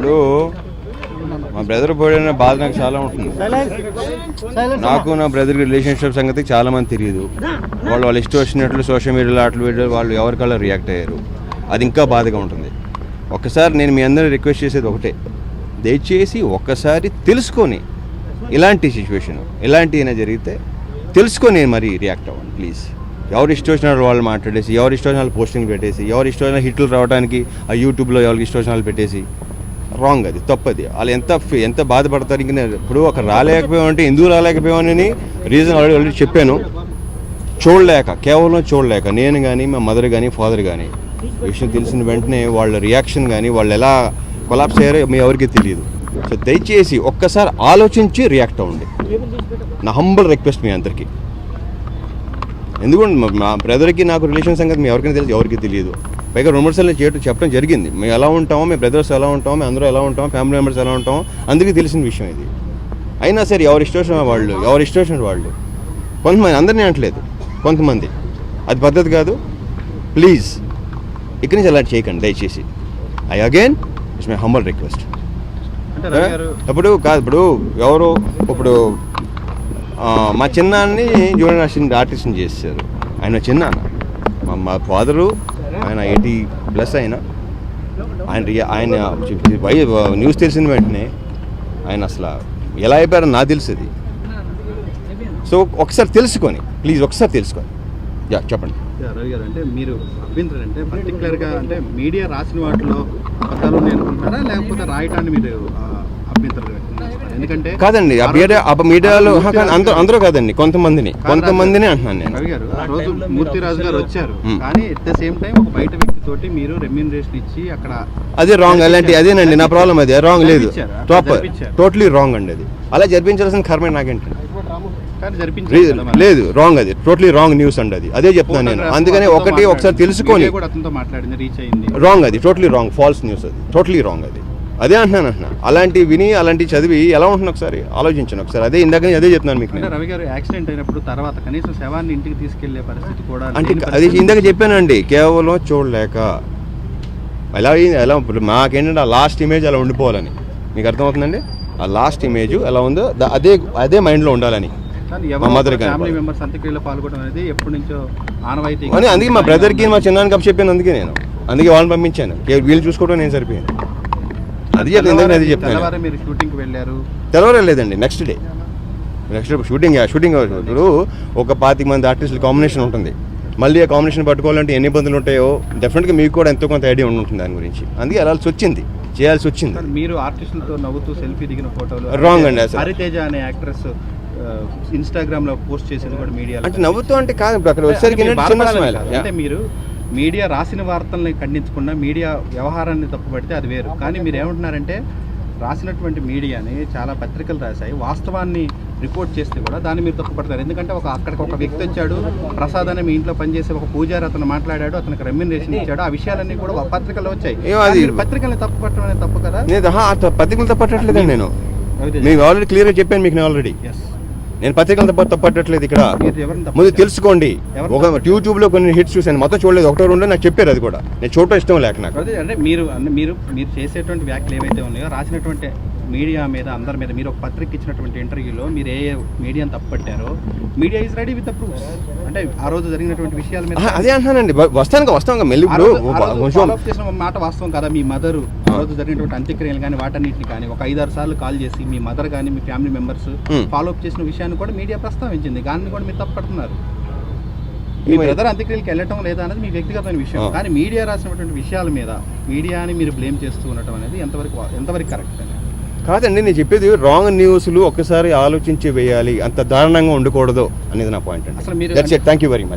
ఇప్పుడు మా బ్రదర్ పోయిన బాధ నాకు చాలా ఉంటుంది. నాకు నా బ్రదర్ రిలేషన్షిప్ సంగతి చాలా మంది తెలియదు వాళ్ళు వాళ్ళు ఇష్టం వచ్చినట్లు సోషల్ మీడియాలో అట్లు వీడియో వాళ్ళు ఎవరికల్లా రియాక్ట్ అయ్యారు. అది ఇంకా బాధగా ఉంటుంది. ఒక్కసారి నేను మీ అందరిని రిక్వెస్ట్ చేసేది ఒకటే. దయచేసి ఒక్కసారి తెలుసుకొని ఇలాంటి సిచ్యువేషన్ ఇలాంటి అయినా జరిగితే తెలుసుకొని మరి రియాక్ట్ అవ్వండి ప్లీజ్ ఎవరు ఇష్టం వచ్చిన వాళ్ళు మాట్లాడేసి ఎవరు ఇష్టం వచ్చిన వాళ్ళు పోస్టింగ్ పెట్టేసి ఎవరు ఇష్టం వచ్చిన హిట్లు రావడానికి ఆ యూట్యూబ్లో ఎవరికి ఇష్టం వచ్చిన వాళ్ళు పెట్టేసి రాంగ్ అది తప్పది. వాళ్ళు ఎంత ఎంత బాధపడతారు ఇంక నేను ఇప్పుడు ఒక రాలేకపోయామంటే ఎందుకు రాలేకపోయామని రీజన్ ఆల్రెడీ ఆల్రెడీ చెప్పాను. చూడలేక కేవలం చూడలేక నేను కానీ మా మదర్ కానీ ఫాదర్ కానీ విషయం తెలిసిన వెంటనే వాళ్ళ రియాక్షన్ కానీ వాళ్ళు ఎలా కొలాప్స్ అయ్యారో మీ ఎవరికీ తెలియదు. సో దయచేసి ఒక్కసారి ఆలోచించి రియాక్ట్ అవ్వండి. నా హంబల్ రిక్వెస్ట్ మీ అందరికీ. ఎందుకంటే మా- మా బ్రదర్కి నాకు రిలేషన్ సంగతి మీ ఎవరికైనా తెలియదు ఎవరికి తెలియదు. పైగా రెండు మూడు సార్లు చేయటం చెప్పడం జరిగింది. మేము ఎలా ఉంటామో మీ బ్రదర్స్ ఎలా ఉంటామో మేము అందరూ ఎలా ఉంటామో ఫ్యామిలీ మెంబర్స్ ఎలా ఉంటామో అందరికీ తెలిసిన విషయం ఇది. అయినా సరే ఎవరి ఇష్టం వాళ్ళు ఎవరి ఇష్టం వాళ్ళు. కొంతమంది అందరినీ అంటలేదు కొంతమంది. అది పద్ధతి కాదు. ప్లీజ్ ఇక్కడి నుంచి అలాంటి చేయకండి దయచేసి. I again it's my humble request ఇప్పుడు కాదు ఇప్పుడు ఎవరు ఇప్పుడు మా చిన్నాన్ని జూనియర్ ఆర్టిస్ట్ ఆర్టిస్ట్ని చేశారు. ఆయన చిన్నాన్న. మా ఫాదరు ఆయన ఎయిటీ ప్లస్ ఆయన ఆయన రియా- ఆయన వై న్యూస్ తెలిసిన వెంటనే ఆయన అసలు ఎలా అయిపోయారో నాకు తెలుస్తుంది సో ఒకసారి తెలుసుకొని ప్లీజ్ ఒకసారి తెలుసుకొని. యా చెప్పండి. రవి గారు అంటే మీరు అభ్యంతరం అంటే పర్టికులర్గా అంటే మీడియా రాసిన వాటిలో అబద్ధాలు నేను అనుకుంటారా లేకపోతే రాయటాన్ని మీరు అభ్యంతరం ఎందుకంటే కాదండి ఆ మీడియా ఆ మీడియాలో అందరూ అందరూ కాదండి కొంతమందిని కొంతమందిని అంటున్నాను నేను. రవి గారు ఆ రోజు మూర్తిరాజు గారు వచ్చారు. కానీ ఎట్ ద సేమ్ టైం ఒక బయట వ్యక్తి తోటి మీరు రెమ్యూనరేషన్ ఇచ్చి అక్కడ అదే రాంగ్ అలాంటి అదేనండి నా ప్రాబ్లం అది. రాంగ్ లేదు. జరిపించారు. టోటలీ రాంగ్ అండి అది. అలా జరిపించాల్సిన కర్మే నాకేంటి. లేదు రాంగ్ అది. టోటలీ రాంగ్ న్యూస్ అండి అది. అదే చెప్తున్నాను నేను. అందుకని ఒకటి ఒకసారి. తెలుసుకొని రాంగ్ అది. టోటలీ రాంగ్ ఫాల్స్ న్యూస్ అది. టోటలీ రాంగ్ అది. అదే అంటున్నాను అంటున్నా అలాంటి విని అలాంటి చదివి ఎలా ఉంటున్నా ఒకసారి? ఆలోచించండి ఒకసారి. అదే ఇందాక నేను అదే చెప్తున్నాను మీకు రవి గారు యాక్సిడెంట్ అయినప్పుడు తర్వాత కనీసం శవాన్ని ఇంటికి తీసుకెళ్ళే పరిస్థితి కూడా అంటే అది. ఇందాక చెప్పానండి కేవలం చూడలేక. ఎలా అయింది ఎలా ఇప్పుడు మాకేంటంటే ఆ లాస్ట్ ఇమేజ్ అలా ఉండిపోవాలని. మీకు అర్థమవుతుందండి? ఆ లాస్ట్ ఇమేజ్ ఎలా ఉందో అదే అదే మైండ్లో ఉండాలని. అందుకే మా బ్రదర్కి మా చిన్నానికి అప్పు చెప్పాను అందుకే నేను. అందుకే వాళ్ళని పంపించాను. వీళ్ళు చూసుకోవడం నేను సరిపోయింది. అది ఇందాక అది మీరు వెళ్ళారు. తెలవరే లేదండి next day next day shooting shooting ఇప్పుడు ఒక పాతిక మంది ఆర్టిస్టుల కాంబినేషన్ ఉంటుంది. మళ్ళీ ఆ కాంబినేషన్ పట్టుకోవాలంటే ఎన్ని ఇబ్బందులు ఉంటాయో డెఫినెట్గా మీకు కూడా ఎంతో కొంత ఐడియా ఉంటుంది దాని గురించి. అందుకే వెళ్ళాల్సి వచ్చింది చేయాల్సి వచ్చింది. మీరు ఆర్టిస్టులతో నవ్వుతూ సెల్ఫీ దిగిన ఫోటోలు Wrong అండి అసలు. హరితేజ అనే యాక్ట్రెస్ ఇన్స్టాగ్రామ్లో పోస్ట్ చేసేది కూడా మీడియా అంటే నవ్వుతూ అంటే కాదు ఇప్పుడు అక్కడ వచ్చేసరికి చిన్న స్మైల్ అంటే మీరు మీడియా రాసిన వార్తల్ని ఖండించకుండా మీడియా వ్యవహారాన్ని తప్పుపడితే అది వేరు. కానీ మీరు ఏమంటున్నారంటే రాసినటువంటి మీడియాని చాలా పత్రికలు రాశాయి. వాస్తవాన్ని రిపోర్ట్ చేస్తే కూడా దాన్ని మీరు తప్పుపడతారు. ఎందుకంటే ఒక అక్కడికి ఒక వ్యక్తి వచ్చాడు ప్రసాద్ అనే మీ ఇంట్లో పనిచేసే ఒక పూజారి అతను మాట్లాడాడు అతనికి రెమ్యునరేషన్ ఇచ్చాడు. ఆ విషయాలన్నీ కూడా ఒక పత్రికలో వచ్చాయి. పత్రికల్ని తప్పుపట్టడం అనేది తప్పు కదా? పత్రికలు తప్పట్టట్లేదండి నేను. మీకు ఆల్రెడీ క్లియర్గా చెప్పాను మీకు నేను ఆల్రెడీ. నేను పత్రికలు తప్ప తప్పట్టట్లేదు ఇక్కడ. ముందు తెలుసుకోండి. ఒక యూట్యూబ్లో కొన్ని హిట్స్ చూశాను. మొత్తం చూడలేదు. ఒకటో రెండో నాకు చెప్పారు అది కూడా. నేను చూడటం ఇష్టం లేక నాకు. అంటే మీరు మీరు మీరు చేసేటువంటి వ్యాఖ్యలు ఏవైతే ఉన్నాయో రాసినటువంటి మీడియా మీద అందరి మీద మీరు ఒక పత్రిక ఇచ్చినటువంటి ఇంటర్వ్యూలో మీరు ఏ మీడియాని తప్పట్టారో media is ready with proof అంటే ఆ రోజు జరిగినటువంటి విషయాల మీద అదే అంటున్నానండి. వస్తాను మెల్లి చేసిన మాట వాస్తవం కదా మీ మదర్? రోజు జరిగినటువంటి అంత్యక్రియలు కానీ వాటన్నిటిని కానీ ఒక ఐదారు సార్లు కాల్ చేసి మీ మదర్ కానీ మీ ఫ్యామిలీ మెంబర్స్. ఫాలో అప్ చేసిన విషయాన్ని కూడా మీడియా ప్రస్తావించింది. దాన్ని కూడా మీరు తప్పడుతున్నారు మీ బ్రదర్ అంత్యక్రియలకు వెళ్ళటం లేదా అనేది మీ వ్యక్తిగతమైన విషయం. కానీ మీడియా రాసినటువంటి విషయాల మీద మీడియాని మీరు బ్లేమ్ చేస్తూ ఉండటం అనేది ఎంతవరకు ఎంతవరకు కరెక్ట్ అని కాదండి నేను చెప్పేది రాంగ్ న్యూస్లు ఒక్కసారి ఆలోచించి వేయాలి. అంత దారుణంగా ఉండకూడదు అనేది నా పాయింట్ అండి. Thank you very much